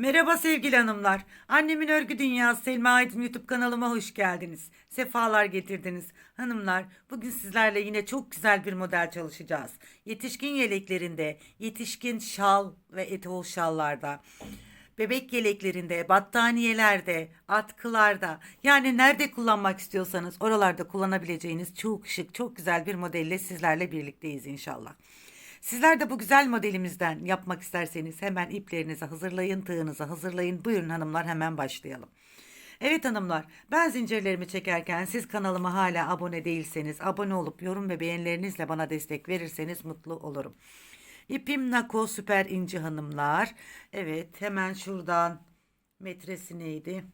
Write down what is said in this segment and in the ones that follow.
Merhaba sevgili hanımlar. Annemin Örgü Dünyası Selma Aydın YouTube kanalıma hoş geldiniz. Sefalar getirdiniz. Hanımlar bugün sizlerle yine çok güzel bir model çalışacağız. Yetişkin yeleklerinde, yetişkin şal ve etol şallarda, bebek yeleklerinde, battaniyelerde, atkılarda yani nerede kullanmak istiyorsanız oralarda kullanabileceğiniz çok şık, çok güzel bir modelle sizlerle birlikteyiz inşallah. Sizler de bu güzel modelimizden yapmak isterseniz hemen iplerinizi hazırlayın, tığınızı hazırlayın. Buyurun hanımlar hemen başlayalım. Evet hanımlar, ben zincirlerimi çekerken siz kanalıma hala abone değilseniz abone olup yorum ve beğenilerinizle bana destek verirseniz mutlu olurum. İpim Nako Süper İnci hanımlar. Evet hemen şuradan metresi neydi?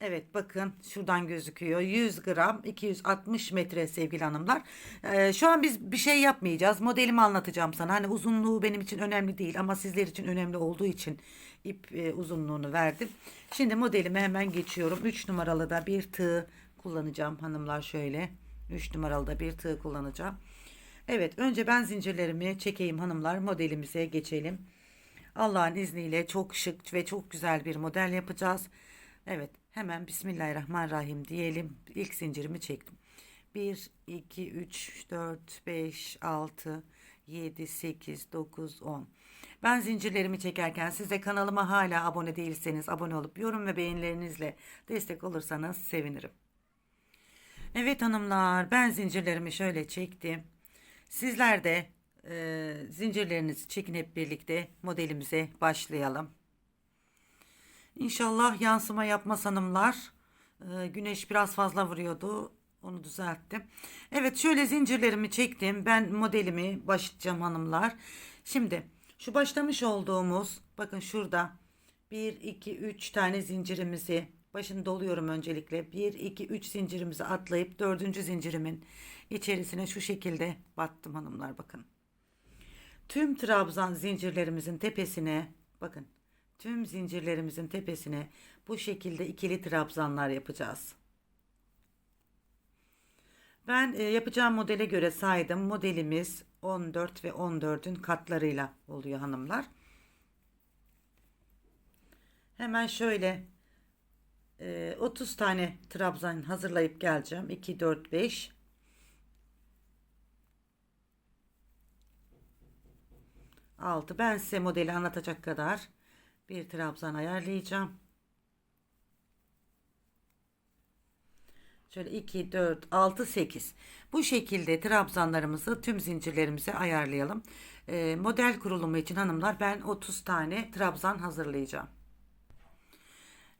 Evet bakın şuradan gözüküyor 100 gram 260 metre sevgili hanımlar. Ee, şu an biz bir şey yapmayacağız. Modelimi anlatacağım sana. Hani uzunluğu benim için önemli değil ama sizler için önemli olduğu için ip e, uzunluğunu verdim. Şimdi modelime hemen geçiyorum. 3 numaralı da bir tığ kullanacağım hanımlar şöyle. 3 numaralı da bir tığ kullanacağım. Evet önce ben zincirlerimi çekeyim hanımlar modelimize geçelim. Allah'ın izniyle çok şık ve çok güzel bir model yapacağız. Evet hemen Bismillahirrahmanirrahim diyelim. İlk zincirimi çektim. 1, 2, 3, 4, 5, 6, 7, 8, 9, 10. Ben zincirlerimi çekerken siz de kanalıma hala abone değilseniz abone olup yorum ve beğenilerinizle destek olursanız sevinirim. Evet hanımlar ben zincirlerimi şöyle çektim. Sizler de e, zincirlerinizi çekin hep birlikte modelimize başlayalım. İnşallah yansıma yapmaz hanımlar. E, güneş biraz fazla vuruyordu. Onu düzelttim. Evet şöyle zincirlerimi çektim. Ben modelimi başlayacağım hanımlar. Şimdi şu başlamış olduğumuz bakın şurada 1 2 3 tane zincirimizi başını doluyorum öncelikle. 1 2 3 zincirimizi atlayıp dördüncü zincirimin içerisine şu şekilde battım hanımlar bakın. Tüm trabzan zincirlerimizin tepesine bakın. Tüm zincirlerimizin tepesine bu şekilde ikili trabzanlar yapacağız. Ben e, yapacağım modele göre saydım. Modelimiz 14 ve 14'ün katlarıyla oluyor hanımlar. Hemen şöyle e, 30 tane trabzan hazırlayıp geleceğim. 2, 4, 5. Altı. Ben size modeli anlatacak kadar bir trabzan ayarlayacağım. Şöyle 2, 4, 6, 8. Bu şekilde trabzanlarımızı tüm zincirlerimize ayarlayalım. Ee, model kurulumu için hanımlar ben 30 tane trabzan hazırlayacağım.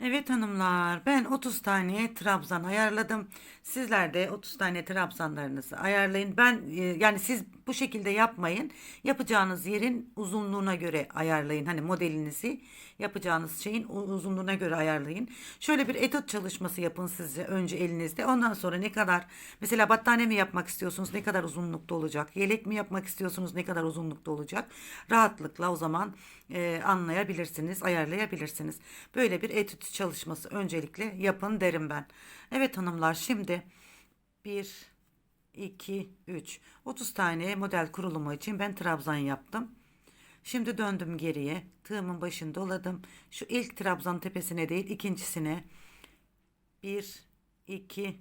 Evet hanımlar ben 30 tane trabzan ayarladım. Sizler de 30 tane trabzanlarınızı ayarlayın. Ben e, yani siz bu şekilde yapmayın. Yapacağınız yerin uzunluğuna göre ayarlayın. Hani modelinizi yapacağınız şeyin uzunluğuna göre ayarlayın. Şöyle bir etot çalışması yapın sizce önce elinizde. Ondan sonra ne kadar mesela battaniye mi yapmak istiyorsunuz? Ne kadar uzunlukta olacak? Yelek mi yapmak istiyorsunuz? Ne kadar uzunlukta olacak? Rahatlıkla o zaman e, anlayabilirsiniz, ayarlayabilirsiniz. Böyle bir etüt çalışması öncelikle yapın derim ben. Evet hanımlar şimdi 1 2 3 30 tane model kurulumu için ben trabzan yaptım. Şimdi döndüm geriye. Tığımın başını doladım. Şu ilk trabzan tepesine değil ikincisine 1 2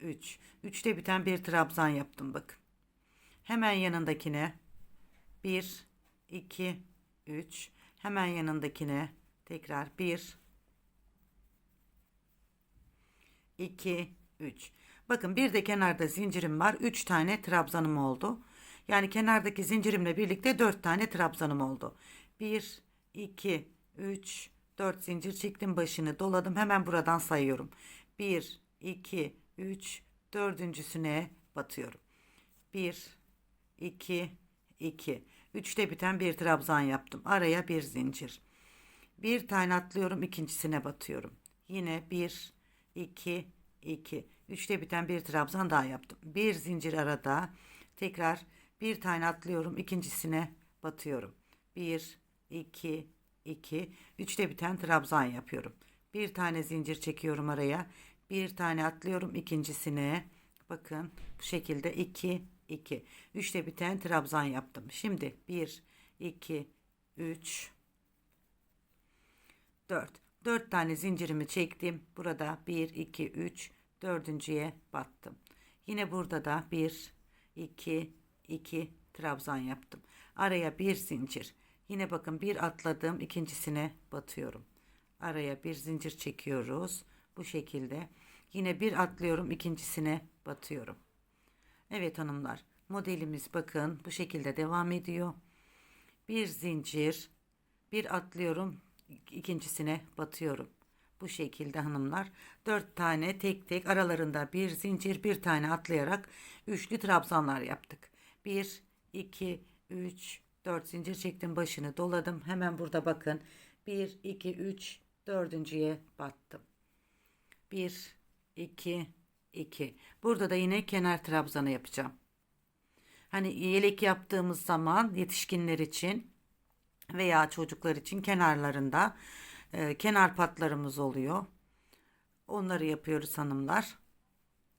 3 3'te biten bir trabzan yaptım bak. Hemen yanındakine 1 2 3 hemen yanındakine tekrar 1 2 3 bakın bir de kenarda zincirim var. 3 tane trabzanım oldu. Yani kenardaki zincirimle birlikte 4 tane trabzanım oldu. 1 2 3 4 zincir çektim başını doladım. Hemen buradan sayıyorum. 1 2 3 dördüncüsüne batıyorum. 1 2 2 3'te biten bir trabzan yaptım. Araya bir zincir. Bir tane atlıyorum ikincisine batıyorum. Yine 1 2 2 3'te biten bir trabzan daha yaptım. Bir zincir arada tekrar bir tane atlıyorum. İkincisine batıyorum. 1 2 2 3'te biten trabzan yapıyorum. Bir tane zincir çekiyorum araya. Bir tane atlıyorum ikincisine. Bakın bu şekilde 2 2 3'te biten trabzan yaptım. Şimdi 1 2 3 4. 4 tane zincirimi çektim. Burada 1, 2, 3, dördüncüye battım. Yine burada da 1, 2, 2 trabzan yaptım. Araya bir zincir. Yine bakın bir atladım ikincisine batıyorum. Araya bir zincir çekiyoruz. Bu şekilde. Yine bir atlıyorum ikincisine batıyorum. Evet hanımlar modelimiz bakın bu şekilde devam ediyor. Bir zincir bir atlıyorum ikincisine batıyorum. Bu şekilde hanımlar dört tane tek tek aralarında bir zincir bir tane atlayarak üçlü trabzanlar yaptık. Bir, iki, üç, dört zincir çektim başını doladım. Hemen burada bakın bir, iki, üç, dördüncüye battım. Bir, iki, iki. Burada da yine kenar trabzanı yapacağım. Hani yelek yaptığımız zaman yetişkinler için veya çocuklar için kenarlarında e, kenar patlarımız oluyor. Onları yapıyoruz hanımlar.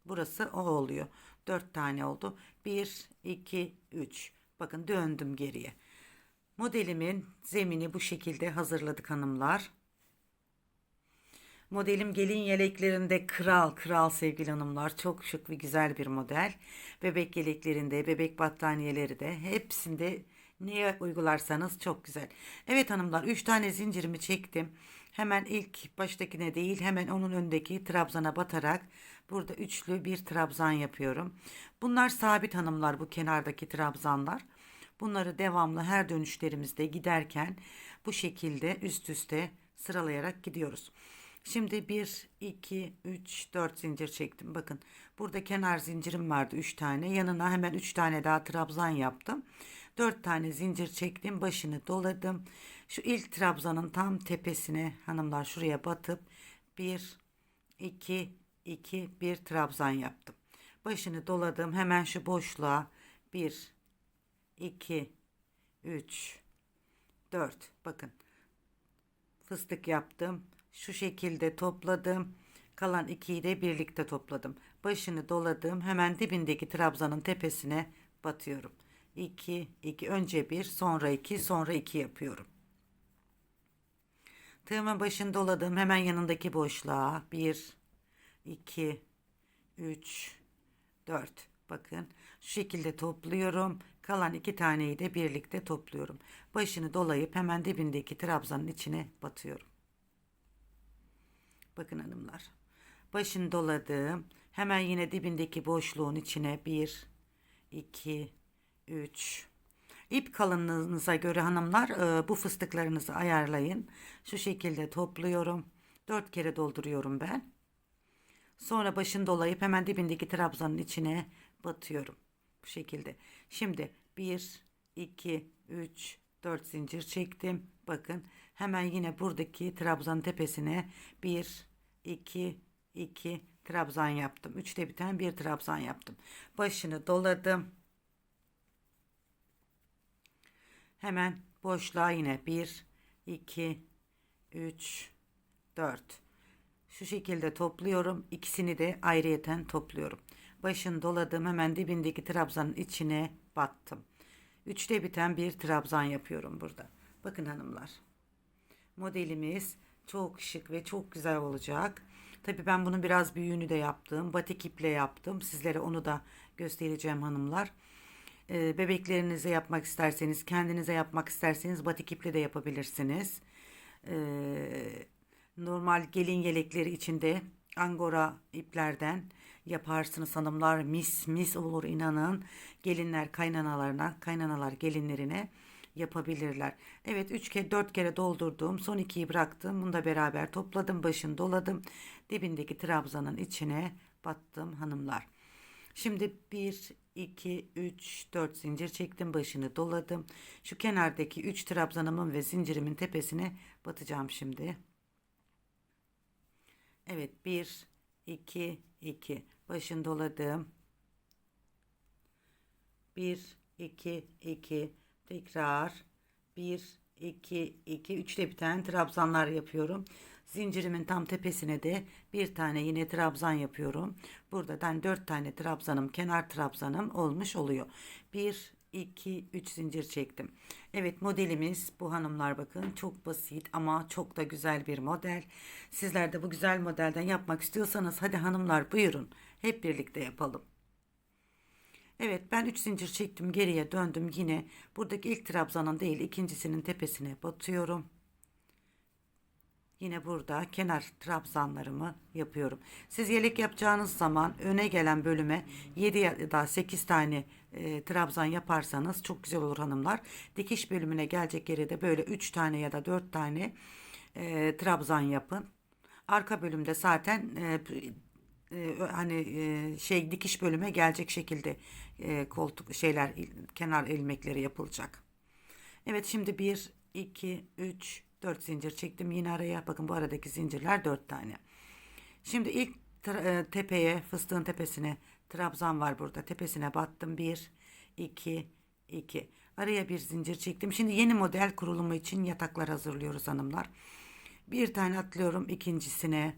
Burası o oluyor. Dört tane oldu. Bir, iki, üç. Bakın döndüm geriye. Modelimin zemini bu şekilde hazırladık hanımlar. Modelim gelin yeleklerinde kral kral sevgili hanımlar. Çok şık ve güzel bir model. Bebek yeleklerinde, bebek battaniyeleri de hepsinde neye uygularsanız çok güzel. Evet hanımlar 3 tane zincirimi çektim. Hemen ilk baştakine değil hemen onun öndeki trabzana batarak burada üçlü bir trabzan yapıyorum. Bunlar sabit hanımlar bu kenardaki trabzanlar. Bunları devamlı her dönüşlerimizde giderken bu şekilde üst üste sıralayarak gidiyoruz. Şimdi 1, 2, 3, 4 zincir çektim. Bakın burada kenar zincirim vardı 3 tane. Yanına hemen 3 tane daha trabzan yaptım. 4 tane zincir çektim. Başını doladım. Şu ilk trabzanın tam tepesine hanımlar şuraya batıp 1, 2, 2, 1 trabzan yaptım. Başını doladım. Hemen şu boşluğa 1, 2, 3, 4. Bakın fıstık yaptım. Şu şekilde topladım. Kalan ikiyi de birlikte topladım. Başını doladım. Hemen dibindeki trabzanın tepesine batıyorum. 2, 2 önce 1 sonra 2 sonra 2 yapıyorum. Tığımın başını doladım. Hemen yanındaki boşluğa 1, 2, 3, 4. Bakın şu şekilde topluyorum. Kalan iki taneyi de birlikte topluyorum. Başını dolayıp hemen dibindeki trabzanın içine batıyorum. Bakın hanımlar. Başını doladım. Hemen yine dibindeki boşluğun içine 1, 2, 3. İp kalınlığınıza göre hanımlar e, bu fıstıklarınızı ayarlayın. Şu şekilde topluyorum. 4 kere dolduruyorum ben. Sonra başını dolayıp hemen dibindeki trabzanın içine batıyorum. Bu şekilde. Şimdi 1, 2, 3, 4 zincir çektim. Bakın hemen yine buradaki trabzanın tepesine 1, 2, 2 trabzan yaptım. 3'te biten bir trabzan yaptım. Başını doladım. Hemen boşluğa yine 1, 2, 3, 4. Şu şekilde topluyorum. İkisini de ayrıyeten topluyorum. Başını doladım. Hemen dibindeki trabzanın içine battım. Üçte biten bir trabzan yapıyorum burada. Bakın hanımlar. Modelimiz çok şık ve çok güzel olacak. Tabii ben bunun biraz büyüğünü de yaptım. Batik iple yaptım. Sizlere onu da göstereceğim hanımlar. Ee, bebeklerinize yapmak isterseniz, kendinize yapmak isterseniz batik iple de yapabilirsiniz. Ee, normal gelin yelekleri içinde angora iplerden yaparsınız hanımlar. Mis mis olur inanın. Gelinler kaynanalarına, kaynanalar gelinlerine yapabilirler. Evet 3 kere 4 kere doldurdum. Son 2'yi bıraktım. Bunu da beraber topladım. Başını doladım. Dibindeki trabzanın içine battım hanımlar. Şimdi 1, 2, 3, 4 zincir çektim. Başını doladım. Şu kenardaki 3 trabzanımın ve zincirimin tepesine batacağım şimdi. Evet 1, 2, 2. Başını doladım. 1, 2, 2. Tekrar 1, 2, 2, 3'te biten trabzanlar yapıyorum. Zincirimin tam tepesine de bir tane yine trabzan yapıyorum. Buradan 4 tane trabzanım, kenar trabzanım olmuş oluyor. 1, 2 3 zincir çektim. Evet modelimiz bu hanımlar bakın çok basit ama çok da güzel bir model. Sizler de bu güzel modelden yapmak istiyorsanız hadi hanımlar buyurun hep birlikte yapalım. Evet ben 3 zincir çektim geriye döndüm yine buradaki ilk trabzanın değil ikincisinin tepesine batıyorum. Yine burada kenar trabzanlarımı yapıyorum. Siz yelek yapacağınız zaman öne gelen bölüme 7 ya da 8 tane e, trabzan yaparsanız çok güzel olur hanımlar. Dikiş bölümüne gelecek yere de böyle 3 tane ya da 4 tane e, trabzan yapın. Arka bölümde zaten e, e, hani e, şey dikiş bölüme gelecek şekilde e, koltuk şeyler kenar ilmekleri yapılacak. Evet şimdi 1 2 3 4 zincir çektim yine araya. Bakın bu aradaki zincirler 4 tane. Şimdi ilk e, tepeye fıstığın tepesine trabzan var burada. Tepesine battım. 1 2 2. Araya bir zincir çektim. Şimdi yeni model kurulumu için yataklar hazırlıyoruz hanımlar. Bir tane atlıyorum ikincisine.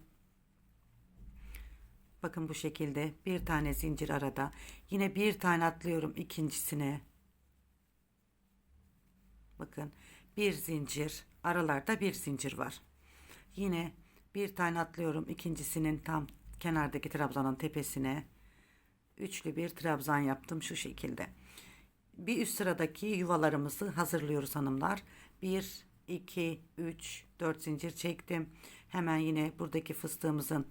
Bakın bu şekilde bir tane zincir arada. Yine bir tane atlıyorum ikincisine. Bakın bir zincir aralarda bir zincir var. Yine bir tane atlıyorum ikincisinin tam kenardaki trabzanın tepesine. Üçlü bir trabzan yaptım şu şekilde. Bir üst sıradaki yuvalarımızı hazırlıyoruz hanımlar. 1, 2, 3, 4 zincir çektim. Hemen yine buradaki fıstığımızın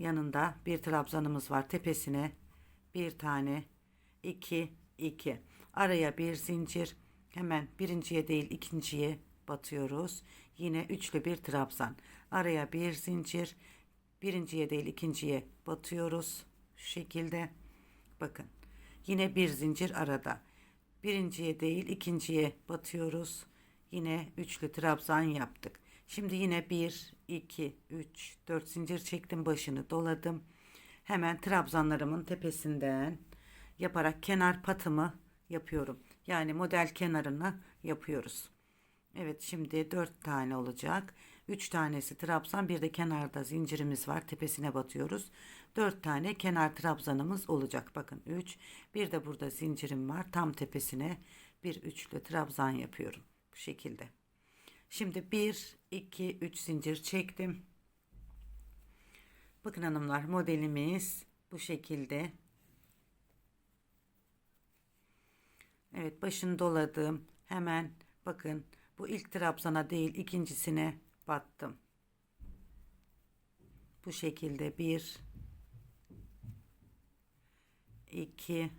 yanında bir trabzanımız var. Tepesine bir tane 2, 2. Araya bir zincir. Hemen birinciye değil ikinciye batıyoruz. Yine üçlü bir trabzan. Araya bir zincir. Birinciye değil ikinciye batıyoruz. Şu şekilde. Bakın. Yine bir zincir arada. Birinciye değil ikinciye batıyoruz. Yine üçlü trabzan yaptık. Şimdi yine 1, 2, 3, 4 zincir çektim başını doladım. Hemen trabzanlarımın tepesinden yaparak kenar patımı yapıyorum. Yani model kenarını yapıyoruz. Evet şimdi 4 tane olacak. 3 tanesi trabzan bir de kenarda zincirimiz var. Tepesine batıyoruz. 4 tane kenar trabzanımız olacak. Bakın 3 bir de burada zincirim var. Tam tepesine bir üçlü trabzan yapıyorum. Bu şekilde. Şimdi 1 2 3 zincir çektim. Bakın hanımlar modelimiz bu şekilde. Evet başını doladım. Hemen bakın bu ilk trabzana değil ikincisine battım. Bu şekilde bir iki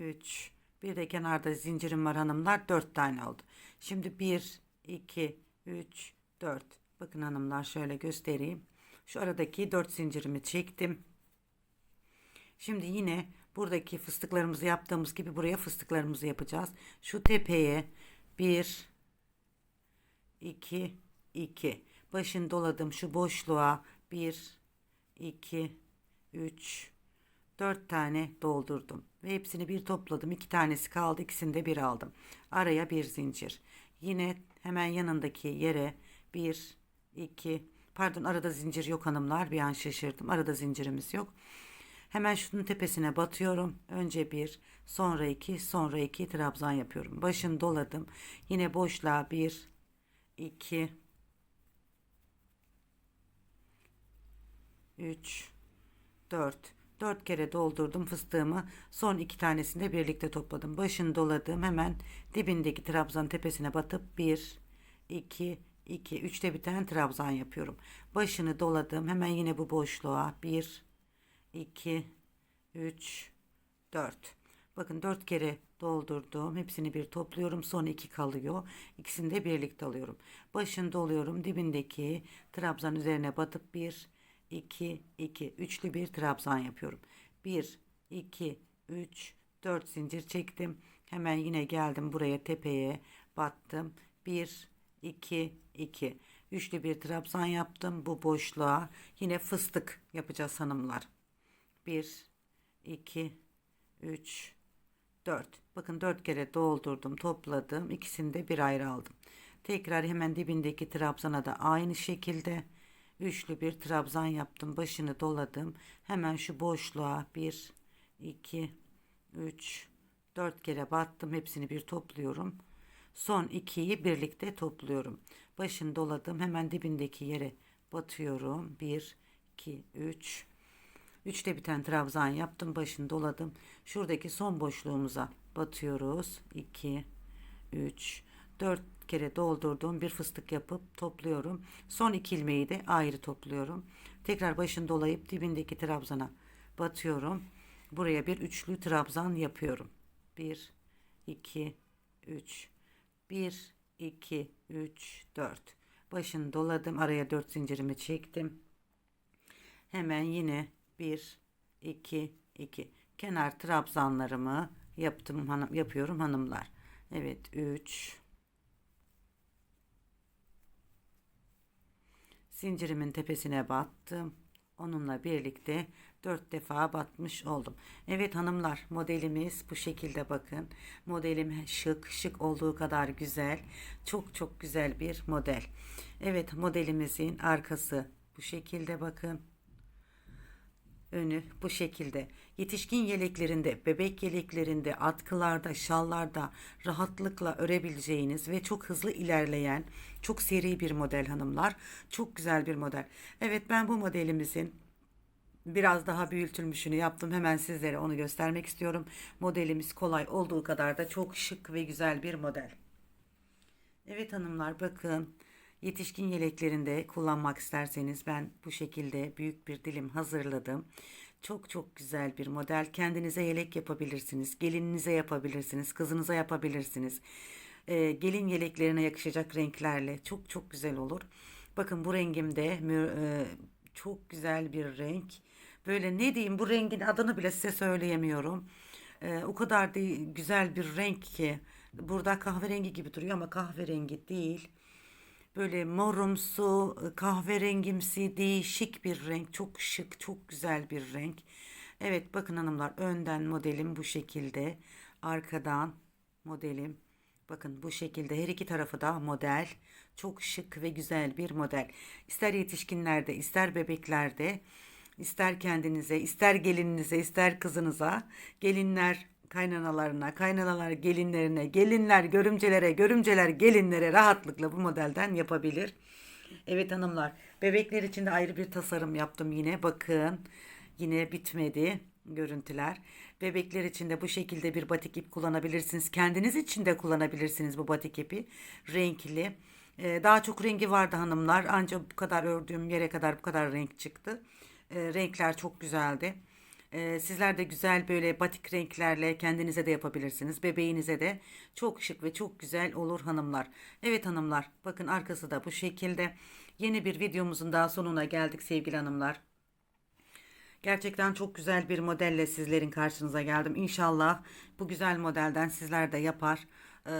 üç bir de kenarda zincirim var hanımlar dört tane oldu. Şimdi bir iki üç dört bakın hanımlar şöyle göstereyim. Şu aradaki dört zincirimi çektim. Şimdi yine buradaki fıstıklarımızı yaptığımız gibi buraya fıstıklarımızı yapacağız. Şu tepeye 1 2 2 başını doladım şu boşluğa 1 2 3 4 tane doldurdum ve hepsini bir topladım. 2 tanesi kaldı. ikisini de bir aldım. Araya bir zincir. Yine hemen yanındaki yere 1 2 pardon arada zincir yok hanımlar. Bir an şaşırdım. Arada zincirimiz yok. Hemen şunun tepesine batıyorum. Önce bir, sonra iki, sonra iki trabzan yapıyorum. Başını doladım. Yine boşluğa bir, iki, üç, dört. Dört kere doldurdum fıstığımı. Son iki tanesini de birlikte topladım. Başını doladım. Hemen dibindeki trabzan tepesine batıp bir, iki, iki, üçte bir tane trabzan yapıyorum. Başını doladım. Hemen yine bu boşluğa bir, 2 3 4 bakın 4 kere doldurdum hepsini bir topluyorum son 2 kalıyor ikisini de birlikte alıyorum başını doluyorum dibindeki trabzan üzerine batıp 1 2 2 üçlü bir trabzan yapıyorum. 1 2 3 4 zincir çektim. Hemen yine geldim buraya tepeye battım. 1 2 2 üçlü bir trabzan yaptım bu boşluğa. Yine fıstık yapacağız hanımlar. 1 2 3 4 bakın 4 kere doldurdum topladım. İkisini de bir ayrı aldım. Tekrar hemen dibindeki trabzana da aynı şekilde üçlü bir trabzan yaptım. Başını doladım. Hemen şu boşluğa 1 2 3 4 kere battım. Hepsini bir topluyorum. Son ikiyi birlikte topluyorum. Başını doladım. Hemen dibindeki yere batıyorum. 1 2 3 Üçte biten trabzan yaptım. Başını doladım. Şuradaki son boşluğumuza batıyoruz. 2 3 4 kere doldurduğum bir fıstık yapıp topluyorum. Son iki ilmeği de ayrı topluyorum. Tekrar başını dolayıp dibindeki trabzana batıyorum. Buraya bir üçlü trabzan yapıyorum. 1 2 3 1 2 3 4 başını doladım. Araya 4 zincirimi çektim. Hemen yine 1 2 2 kenar trabzanlarımı yaptım hanım yapıyorum hanımlar. Evet 3 Zincirimin tepesine battım. Onunla birlikte 4 defa batmış oldum. Evet hanımlar modelimiz bu şekilde bakın. Modelim şık şık olduğu kadar güzel. Çok çok güzel bir model. Evet modelimizin arkası bu şekilde bakın önü bu şekilde. Yetişkin yeleklerinde, bebek yeleklerinde, atkılarda, şallarda rahatlıkla örebileceğiniz ve çok hızlı ilerleyen, çok seri bir model hanımlar. Çok güzel bir model. Evet ben bu modelimizin biraz daha büyütülmüşünü yaptım. Hemen sizlere onu göstermek istiyorum. Modelimiz kolay olduğu kadar da çok şık ve güzel bir model. Evet hanımlar bakın. Yetişkin yeleklerinde kullanmak isterseniz ben bu şekilde büyük bir dilim hazırladım. Çok çok güzel bir model. Kendinize yelek yapabilirsiniz. Gelininize yapabilirsiniz. Kızınıza yapabilirsiniz. Ee, gelin yeleklerine yakışacak renklerle çok çok güzel olur. Bakın bu rengimde e, çok güzel bir renk. Böyle ne diyeyim bu rengin adını bile size söyleyemiyorum. Ee, o kadar da güzel bir renk ki. Burada kahverengi gibi duruyor ama kahverengi değil böyle morumsu, kahverengimsi, değişik bir renk. Çok şık, çok güzel bir renk. Evet bakın hanımlar önden modelim bu şekilde. Arkadan modelim bakın bu şekilde her iki tarafı da model. Çok şık ve güzel bir model. İster yetişkinlerde, ister bebeklerde, ister kendinize, ister gelininize, ister kızınıza. Gelinler kaynanalarına, kaynanalar gelinlerine, gelinler görümcelere, görümceler gelinlere rahatlıkla bu modelden yapabilir. Evet hanımlar, bebekler için de ayrı bir tasarım yaptım yine. Bakın, yine bitmedi görüntüler. Bebekler için de bu şekilde bir batik ip kullanabilirsiniz. Kendiniz için de kullanabilirsiniz bu batik ipi. Renkli. Ee, daha çok rengi vardı hanımlar. Ancak bu kadar ördüğüm yere kadar bu kadar renk çıktı. Ee, renkler çok güzeldi. Ee, sizler de güzel böyle batik renklerle kendinize de yapabilirsiniz. Bebeğinize de çok şık ve çok güzel olur hanımlar. Evet hanımlar bakın arkası da bu şekilde. Yeni bir videomuzun daha sonuna geldik sevgili hanımlar. Gerçekten çok güzel bir modelle sizlerin karşınıza geldim. İnşallah bu güzel modelden sizler de yapar. E,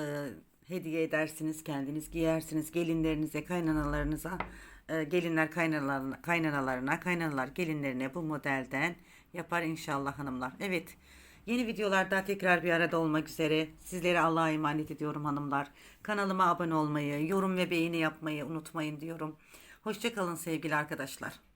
hediye edersiniz kendiniz giyersiniz gelinlerinize kaynanalarınıza e, gelinler kaynanalarına, kaynanalarına kaynanalar gelinlerine bu modelden yapar inşallah hanımlar. Evet yeni videolarda tekrar bir arada olmak üzere sizlere Allah'a emanet ediyorum hanımlar. Kanalıma abone olmayı, yorum ve beğeni yapmayı unutmayın diyorum. Hoşçakalın sevgili arkadaşlar.